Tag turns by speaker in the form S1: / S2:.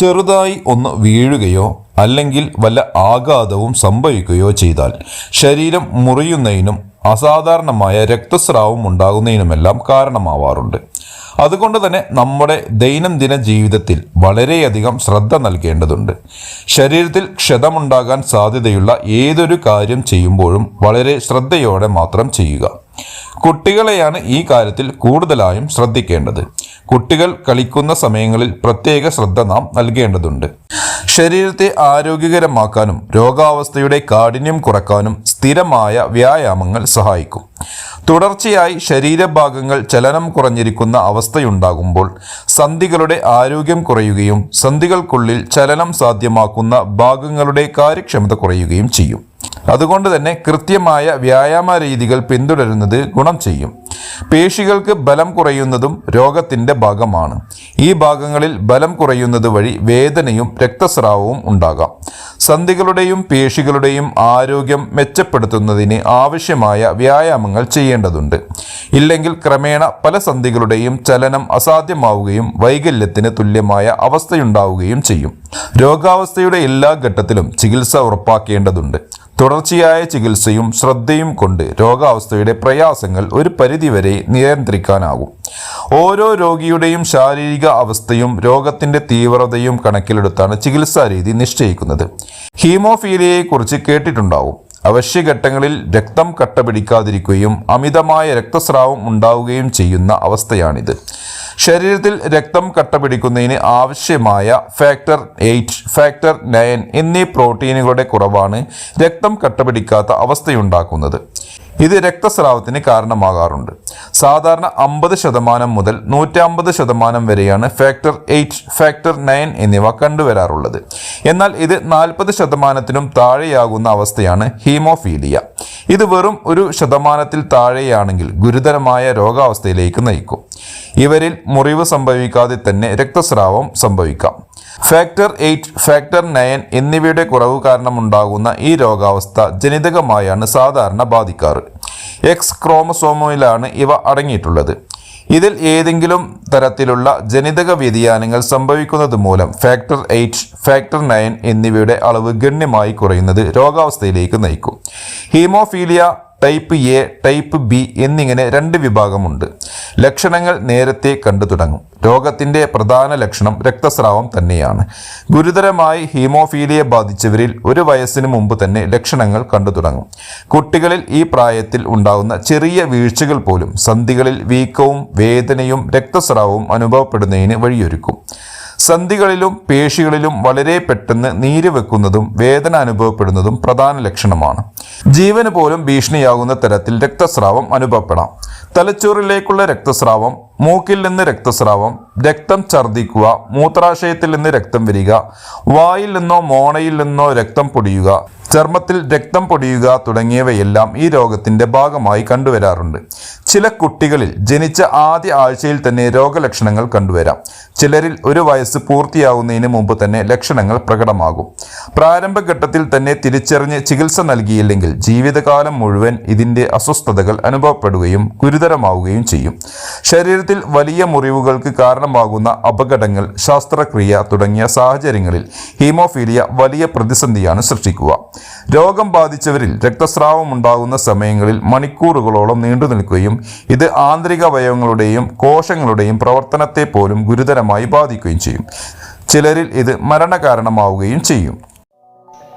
S1: ചെറുതായി ഒന്ന് വീഴുകയോ അല്ലെങ്കിൽ വല്ല ആഘാതവും സംഭവിക്കുകയോ ചെയ്താൽ ശരീരം മുറിയുന്നതിനും അസാധാരണമായ രക്തസ്രാവം ഉണ്ടാകുന്നതിനുമെല്ലാം കാരണമാവാറുണ്ട്. അതുകൊണ്ട് തന്നെ നമ്മുടെ ദൈനംദിന ജീവിതത്തിൽ വളരെയധികം ശ്രദ്ധ നൽകേണ്ടതുണ്ട്. ശരീരത്തിൽ ക്ഷതമുണ്ടാകാൻ സാധ്യതയുള്ള ഏതൊരു കാര്യം ചെയ്യുമ്പോഴും വളരെ ശ്രദ്ധയോടെ മാത്രം ചെയ്യുക. കുട്ടികളെയാണ് ഈ കാര്യത്തിൽ കൂടുതലായും ശ്രദ്ധിക്കേണ്ടത്. കുട്ടികൾ കളിക്കുന്ന സമയങ്ങളിൽ പ്രത്യേക ശ്രദ്ധ നാം നൽകേണ്ടതുണ്ട്. ശരീരത്തെ ആരോഗ്യകരമാക്കാനും രോഗാവസ്ഥയുടെ കാഠിന്യം കുറക്കാനും സ്ഥിരമായ വ്യായാമങ്ങൾ സഹായിക്കും. തുടർച്ചയായി ശരീരഭാഗങ്ങൾ ചലനം കുറഞ്ഞിരിക്കുന്ന അവസ്ഥയുണ്ടാകുമ്പോൾ സന്ധികളുടെ ആരോഗ്യം കുറയുകയും സന്ധികൾക്കുള്ളിൽ ചലനം സാധ്യമാക്കുന്ന ഭാഗങ്ങളുടെ കാര്യക്ഷമത കുറയുകയും ചെയ്യും. അതുകൊണ്ട് തന്നെ കൃത്യമായ വ്യായാമ രീതികൾ പിന്തുടരുന്നത് ഗുണം ചെയ്യും. പേശികൾക്ക് ബലം കുറയുന്നതും രോഗത്തിന്റെ ഭാഗമാണ്. ഈ ഭാഗങ്ങളിൽ ബലം കുറയുന്നത് വഴി വേദനയും രക്തസ്രാവവും ഉണ്ടാകാം. സന്ധികളുടെയും പേശികളുടെയും ആരോഗ്യം മെച്ചപ്പെടുത്തുന്നതിന് ആവശ്യമായ വ്യായാമങ്ങൾ ചെയ്യേണ്ടതുണ്ട്. ഇല്ലെങ്കിൽ ക്രമേണ പല സന്ധികളുടെയും ചലനം അസാധ്യമാവുകയും വൈകല്യത്തിന് തുല്യമായ അവസ്ഥയുണ്ടാവുകയും ചെയ്യും. രോഗാവസ്ഥയുടെ എല്ലാ ഘട്ടത്തിലും ചികിത്സ ഉറപ്പാക്കേണ്ടതുണ്ട്. തുടർച്ചയായ ചികിത്സയും ശ്രദ്ധയും കൊണ്ട് രോഗാവസ്ഥയുടെ പ്രയാസങ്ങൾ ഒരു പരിധിവരെ നിയന്ത്രിക്കാനാകും. ഓരോ രോഗിയുടെയും ശാരീരിക അവസ്ഥയും രോഗത്തിന്റെ തീവ്രതയും കണക്കിലെടുത്താണ് ചികിത്സാ രീതി നിശ്ചയിക്കുന്നത്. ഹീമോഫീലിയയെക്കുറിച്ച് കേട്ടിട്ടുണ്ടാവും. അവശ്യഘട്ടങ്ങളിൽ രക്തം കട്ട പിടിക്കാതിരിക്കുകയും അമിതമായ രക്തസ്രാവം ഉണ്ടാവുകയും ചെയ്യുന്ന അവസ്ഥയാണിത്. ശരീരത്തിൽ രക്തം കട്ട പിടിക്കുന്നതിന് ആവശ്യമായ ഫാക്ടർ എയ്റ്റ് ഫാക്ടർ നയൻ എന്നീ പ്രോട്ടീനുകളുടെ കുറവാണ് രക്തം കട്ട പിടിക്കാത്ത അവസ്ഥയുണ്ടാക്കുന്നത്. ഇത് രക്തസ്രാവത്തിന് കാരണമാകാറുണ്ട്. സാധാരണ അമ്പത് ശതമാനം മുതൽ നൂറ്റമ്പത് ശതമാനം വരെയാണ് ഫാക്ടർ എയ്റ്റ് ഫാക്ടർ നയൻ എന്നിവ കണ്ടുവരാറുള്ളത്. എന്നാൽ ഇത് നാൽപ്പത് ശതമാനത്തിനും താഴെയാകുന്ന അവസ്ഥയാണ് ഹീമോഫീലിയ. ഇത് വെറും ഒരു ശതമാനത്തിൽ താഴെയാണെങ്കിൽ ഗുരുതരമായ രോഗാവസ്ഥയിലേക്ക് നയിക്കും. ഇവരിൽ മുറിവ് സംഭവിക്കാതെ തന്നെ രക്തസ്രാവം സംഭവിക്കാം. ഫാക്ടർ എയ്റ്റ് ഫാക്ടർ നയൻ എന്നിവയുടെ കുറവ് കാരണമുണ്ടാകുന്ന ഈ രോഗാവസ്ഥ ജനിതകമായാണ് സാധാരണ ബാധിക്കാറ്. എക്സ് ക്രോമസോമോയിലാണ് ഇവ അടങ്ങിയിട്ടുള്ളത്. ഇതിൽ ഏതെങ്കിലും തരത്തിലുള്ള ജനിതക വ്യതിയാനങ്ങൾ സംഭവിക്കുന്നത് മൂലം ഫാക്ടർ എയ്റ്റ് ഫാക്ടർ നയൻ എന്നിവയുടെ അളവ് ഗണ്യമായി കുറയുന്നത് രോഗാവസ്ഥയിലേക്ക് നയിക്കും. Haemophilia type A type B എന്നിങ്ങനെ രണ്ട് വിഭാഗമുണ്ട്. ലക്ഷണങ്ങൾ നേരത്തെ കണ്ടു തുടങ്ങും. രോഗത്തിന്റെ പ്രധാന ലക്ഷണം രക്തസ്രാവം തന്നെയാണ്. ഗുരുതരമായി ഹീമോഫീലിയ ബാധിച്ചവരിൽ ഒരു വയസ്സിന് മുമ്പ് തന്നെ ലക്ഷണങ്ങൾ കണ്ടു തുടങ്ങും. കുട്ടികളിൽ ഈ പ്രായത്തിൽ ഉണ്ടാകുന്ന ചെറിയ വീഴ്ചകൾ പോലും സന്ധികളിൽ വീക്കവും വേദനയും രക്തസ്രാവവും അനുഭവപ്പെടുന്നതിന് വഴിയൊരുക്കും. സന്ധികളിലും പേശികളിലും വളരെ പെട്ടെന്ന് നീര് വെക്കുന്നതും വേദന അനുഭവപ്പെടുന്നതും പ്രധാന ലക്ഷണമാണ്. ജീവന് പോലും ഭീഷണിയാകുന്ന തരത്തിൽ രക്തസ്രാവം അനുഭവപ്പെടാം. തലച്ചോറിലേക്കുള്ള രക്തസ്രാവം മൂക്കിൽ നിന്ന് രക്തസ്രാവം രക്തം ഛർദ്ദിക്കുക മൂത്രാശയത്തിൽ നിന്ന് രക്തം വരിക വായിൽ നിന്നോ മോണയിൽ നിന്നോ രക്തം പൊടിയുക ചർമ്മത്തിൽ രക്തം പൊടിയുക തുടങ്ങിയവയെല്ലാം ഈ രോഗത്തിന്റെ ഭാഗമായി കണ്ടുവരാറുണ്ട്. ചില കുട്ടികളിൽ ജനിച്ച ആദ്യ ആഴ്ചയിൽ തന്നെ രോഗലക്ഷണങ്ങൾ കണ്ടുവരാം. ചിലരിൽ ഒരു വയസ്സ് പൂർത്തിയാവുന്നതിന് മുമ്പ് തന്നെ ലക്ഷണങ്ങൾ പ്രകടമാകും. പ്രാരംഭഘട്ടത്തിൽ തന്നെ തിരിച്ചറിഞ്ഞ് ചികിത്സ നൽകിയില്ലെങ്കിൽ ജീവിതകാലം മുഴുവൻ ഇതിന്റെ അസ്വസ്ഥതകൾ അനുഭവപ്പെടുകയും ഗുരുതരമാവുകയും ചെയ്യും. ശരീരത്തിൽ വലിയ മുറിവുകൾക്ക് കാരണമാകുന്ന അപകടങ്ങൾ ശസ്ത്രക്രിയ തുടങ്ങിയ സാഹചര്യങ്ങളിൽ ഹീമോഫീലിയ വലിയ പ്രതിസന്ധിയാണ് സൃഷ്ടിക്കുക. രോഗം ബാധിച്ചവരിൽ രക്തസ്രാവം ഉണ്ടാകുന്ന സമയങ്ങളിൽ മണിക്കൂറുകളോളം നീണ്ടു നിൽക്കുകയും ഇത് ആന്തരിക അവയവങ്ങളുടെയും കോശങ്ങളുടെയും പ്രവർത്തനത്തെ പോലും ഗുരുതരമായി ബാധിക്കുകയും ചെയ്യും. ചിലരിൽ ഇത് മരണകാരണമാവുകയും ചെയ്യും.